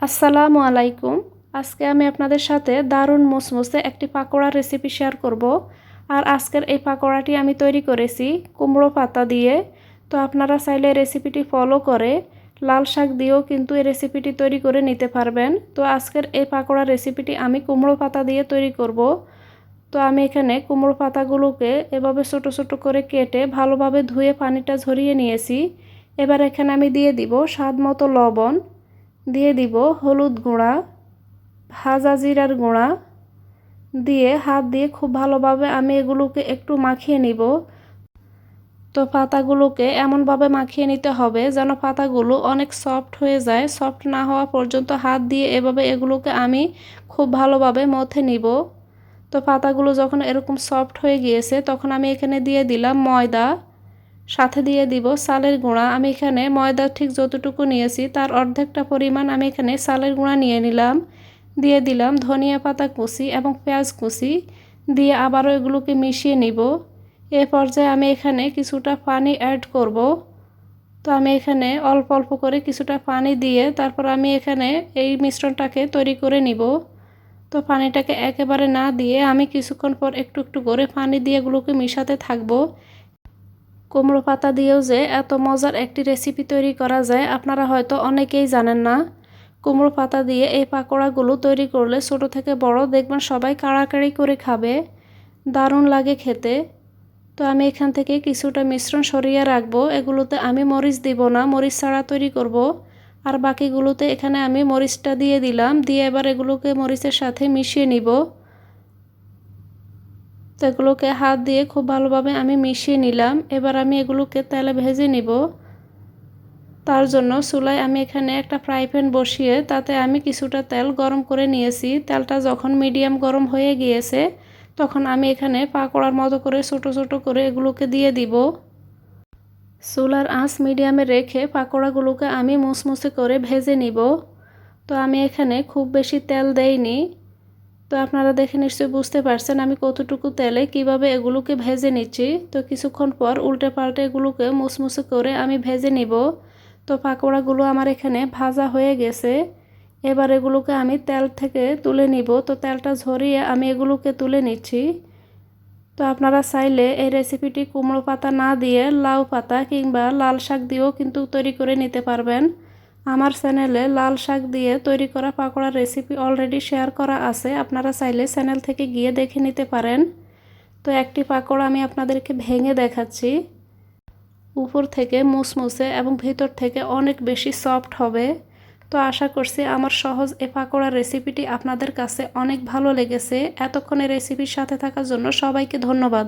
আসসালামু আলাইকুম। আজকে আমি আপনাদের সাথে দারুণ মুসমুসে একটি পাকোড়ার রেসিপি শেয়ার করব। আর আজকের এই পাকোড়াটি আমি তৈরি করেছি কুমড়ো পাতা দিয়ে। তো আপনারা চাইলে রেসিপিটি ফলো করে লাল শাক দিয়েও কিন্তু এই রেসিপিটি তৈরি করে নিতে পারবেন। তো আজকের এই পাকোড়া রেসিপিটি আমি কুমড়ো পাতা দিয়ে তৈরি করব। তো আমি এখানে কুমড়ো পাতাগুলোকে এভাবে ছোটো ছোটো করে কেটে ভালোভাবে ধুয়ে পানিটা ঝরিয়ে নিয়েছি। এবার এখানে আমি দিয়ে দিব স্বাদ মতো লবণ। দিয়ে দিব হলুদ গুঁড়া, ভাজা জিরার গুঁড়া। দিয়ে হাত দিয়ে খুব ভালোভাবে আমি এগুলোকে একটু মাখিয়ে নিব। তো পাতাগুলোকে এমনভাবে মাখিয়ে নিতে হবে যেন পাতাগুলো অনেক সফট হয়ে যায়। সফট না হওয়া পর্যন্ত হাত দিয়ে এভাবে এগুলোকে আমি খুব ভালোভাবে মথে নিব। তো পাতাগুলো যখন এরকম সফট হয়ে গিয়েছে তখন আমি এখানে দিয়ে দিলাম ময়দা। সাথে দিয়ে দিব সালের গুঁড়া। আমি এখানে ময়দা ঠিক যতটুকু নিয়েছি, তার অর্ধেকটা পরিমাণ আমি এখানে সালের গুঁড়া নিয়ে নিলাম। দিয়ে দিলাম ধনিয়া পাতা কুচি এবং পেঁয়াজ কুচি। দিয়ে আবারও এগুলোকে মিশিয়ে নিব। এ পর্যায়ে আমি এখানে কিছুটা পানি অ্যাড করব। তো আমি এখানে অল্প অল্প করে কিছুটা পানি দিয়ে তারপর আমি এখানে এই মিশ্রণটাকে তৈরি করে নিব। তো পানিটাকে একেবারে না দিয়ে আমি কিছুক্ষণ পর একটু একটু করে পানি দিয়ে এগুলোকে মিশাতে থাকব। কুমড়ো পাতা দিয়েও যে এত মজার একটি রেসিপি তৈরি করা যায়, আপনারা হয়তো অনেকেই জানেন না। কুমড়ো পাতা দিয়ে এই পাকোড়াগুলো তৈরি করলে ছোট থেকে বড় দেখবেন সবাই কাড়াকাড়ি করে খাবে। দারুণ লাগে খেতে। তো আমি এখান থেকে কিছুটা মিশ্রণ সরিয়ে রাখব। এগুলোতে আমি মরিচ দিব না, মরিচ ছাড়া তৈরি করব। আর বাকিগুলোতে এখানে আমি মরিচটা দিয়ে দিলাম, দিয়ে এবার এগুলোকে মরিচের সাথে মিশিয়ে নিব। তো এগুলোকে হাত দিয়ে খুব ভালোভাবে আমি মিশিয়ে নিলাম। এবার আমি এগুলোকে তেলে ভেজে নিব। তার জন্য চুলায় আমি এখানে একটা ফ্রাই প্যান বসিয়ে তাতে আমি কিছুটা তেল গরম করে নিয়েছি। তেলটা যখন মিডিয়াম গরম হয়ে গিয়েছে, তখন আমি এখানে পাকোড়ার মতো করে ছোটো ছোটো করে এগুলোকে দিয়ে দিব। চুলার আঁচ মিডিয়ামে রেখে পাকোড়াগুলোকে আমি মুসমুসে করে ভেজে নিব। তো আমি এখানে খুব বেশি তেল দেইনি। তো আপনারা দেখে নিশ্চয়ই বুঝতে পারছেন আমি কতটুকু তেলে কীভাবে এগুলোকে ভেজে নিচ্ছি। তো কিছুক্ষণ পর উল্টে পাল্টে এগুলোকে মুসমুসে করে আমি ভেজে নিব। তো পাকোড়াগুলো আমার এখানে ভাজা হয়ে গেছে। এবার এগুলোকে আমি তেল থেকে তুলে নিব। তো তেলটা ঝরিয়ে আমি এগুলোকে তুলে নিচ্ছি। তো আপনারা চাইলে এই রেসিপিটি কুমড়ো পাতা না দিয়ে লাউ পাতা কিংবা লাল শাক দিয়েও কিন্তু তৈরি করে নিতে পারবেন। আমার চ্যানেলে লাল শাক দিয়ে তৈরি করা পাকোড়ার রেসিপি অলরেডি শেয়ার করা আছে। আপনারা চাইলে চ্যানেল থেকে গিয়ে দেখে নিতে পারেন। তো একটি পাকোড়া আমি আপনাদেরকে ভেঙে দেখাচ্ছি। উপর থেকে মুসমুসে এবং ভিতর থেকে অনেক বেশি সফট হবে। তো আশা করছি আমার সহজ এ পাকোড়ার রেসিপিটি আপনাদের কাছে অনেক ভালো লেগেছে। এতক্ষণে রেসিপির সাথে থাকার জন্য সবাইকে ধন্যবাদ।